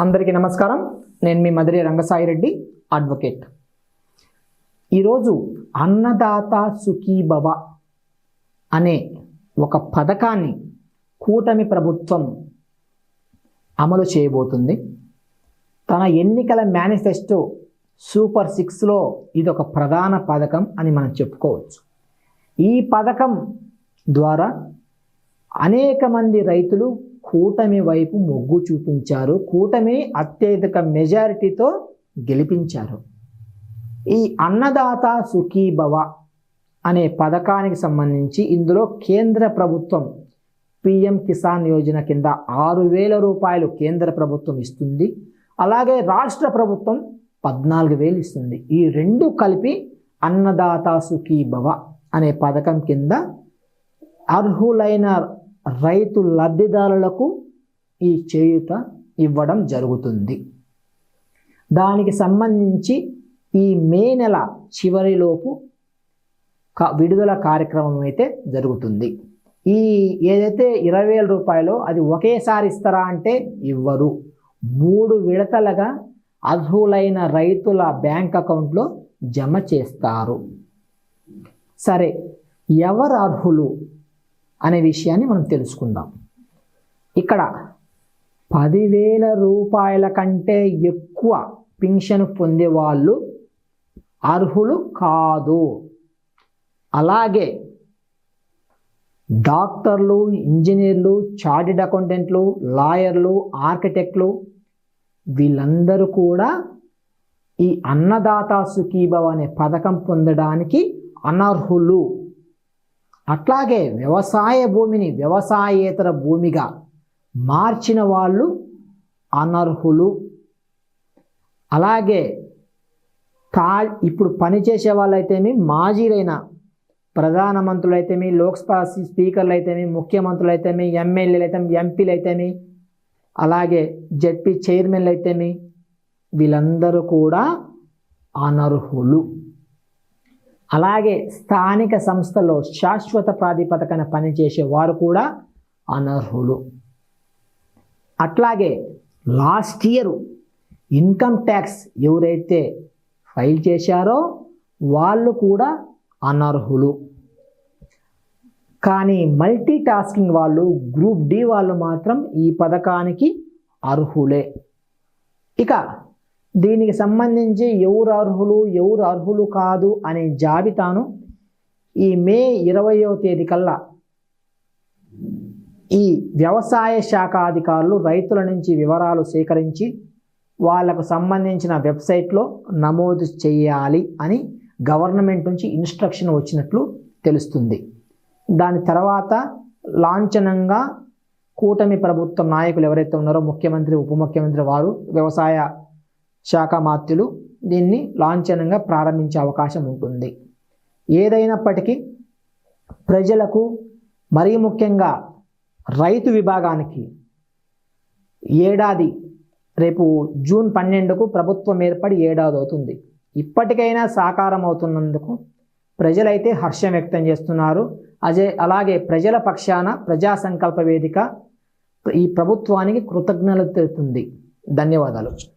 అందరికీ నమస్కారం. నేను మీ మధురి రంగసాయిరెడ్డి అడ్వకేట్. ఈరోజు అన్నదాత సుఖీభవ అనే ఒక పథకాన్ని కూటమి ప్రభుత్వం అమలు చేయబోతుంది. తన ఎన్నికల మేనిఫెస్టో సూపర్ సిక్స్లో ఇది ఒక ప్రధాన పథకం అని మనం చెప్పుకోవచ్చు. ఈ పథకం ద్వారా అనేక మంది రైతులు కూటమి వైపు మొగ్గు చూపించారు. కూటమి అత్యధిక మెజారిటీతో గెలిపించారు. ఈ అన్నదాత సుఖీభవ అనే పథకానికి సంబంధించి ఇందులో కేంద్ర ప్రభుత్వం పిఎం కిసాన్ యోజన కింద ఆరు వేల రూపాయలు కేంద్ర ప్రభుత్వం ఇస్తుంది. అలాగే రాష్ట్ర ప్రభుత్వం పద్నాలుగు వేలు ఇస్తుంది. ఈ రెండు కలిపి అన్నదాత సుఖీభవ అనే పథకం కింద అర్హులైన రైతు లబ్ధిదారులకు ఈ చేయుత ఇవ్వడం జరుగుతుంది. దానికి సంబంధించి ఈ మే నెల చివరిలోపు విడుదల కార్యక్రమం అయితే జరుగుతుంది. ఈ ఏదైతే ఇరవై వేల రూపాయలు అది ఒకేసారి ఇస్తారా అంటే ఇవ్వరు. మూడు విడతలుగా అర్హులైన రైతుల బ్యాంక్ అకౌంట్లో జమ చేస్తారు. సరే ఎవరు అర్హులు? అనే విషయాన్ని మనం తెలుసుకుందాం. ఇక్కడ పదివేల రూపాయల కంటే ఎక్కువ పింఛను పొందే వాళ్ళు అర్హులు కాదు. అలాగే డాక్టర్లు ఇంజనీర్లు చార్టెడ్ అకౌంటెంట్లు లాయర్లు ఆర్కిటెక్ట్లు వీళ్ళందరూ కూడా ఈ అన్నదాత సుఖీభవ అనే పథకం పొందడానికి అనర్హులు. అట్లాగే వ్యవసాయ భూమిని వ్యవసాయేతర భూమిగా మార్చిన వాళ్ళు అనర్హులు. అలాగే కా ఇప్పుడు పనిచేసే వాళ్ళైతేమి మాజీలైన ప్రధానమంత్రులు అయితేమి లోక్సభ స్పీకర్లు అయితేమి ముఖ్యమంత్రులు అయితేమి ఎమ్మెల్యేలు అయితే ఎంపీలు అయితేమి అలాగే జడ్పీ చైర్మన్లు అయితేమి వీళ్ళందరూ కూడా అనర్హులు. అలాగే స్థానిక సంస్థలో శాశ్వత ప్రాతిపదికన పనిచేసే వారు కూడా అనర్హులు. అట్లాగే లాస్ట్ ఇయర్ ఇన్కమ్ ట్యాక్స్ ఎవరైతే ఫైల్ చేశారో వాళ్ళు కూడా అనర్హులు. కానీ మల్టీ టాస్కింగ్ వాళ్ళు గ్రూప్ డి వాళ్ళు మాత్రం ఈ పథకానికి అర్హులే. ఇక దీనికి సంబంధించి ఎవరు అర్హులు ఎవరు అర్హులు కాదు అనే జాబితాను ఈ మే ఇరవయో తేదీ కల్లా ఈ వ్యవసాయ శాఖ అధికారులు రైతుల నుంచి వివరాలు సేకరించి వాళ్ళకు సంబంధించిన వెబ్సైట్లో నమోదు చేయాలి అని గవర్నమెంట్ నుంచి ఇన్స్ట్రక్షన్ వచ్చినట్లు తెలుస్తుంది. దాని తర్వాత లాంఛనంగా కూటమి ప్రభుత్వ నాయకులు ఎవరైతే ఉన్నారో ముఖ్యమంత్రి ఉప ముఖ్యమంత్రి వారు వ్యవసాయ శాఖమాత్యులు దీన్ని లాంఛనంగా ప్రారంభించే అవకాశం ఉంటుంది. ఏదైనప్పటికీ ప్రజలకు మరీ ముఖ్యంగా రైతు విభాగానికి ఏడాది రేపు జూన్ పన్నెండుకు ప్రభుత్వం ఏర్పడి ఏడాది అవుతుంది. ఇప్పటికైనా సాకారం అవుతున్నందుకు ప్రజలైతే హర్షం వ్యక్తం చేస్తున్నారు. అజే అలాగే ప్రజల పక్షాన ప్రజా సంకల్ప వేదిక ఈ ప్రభుత్వానికి కృతజ్ఞతలు తెలుపుతుంది. ధన్యవాదాలు.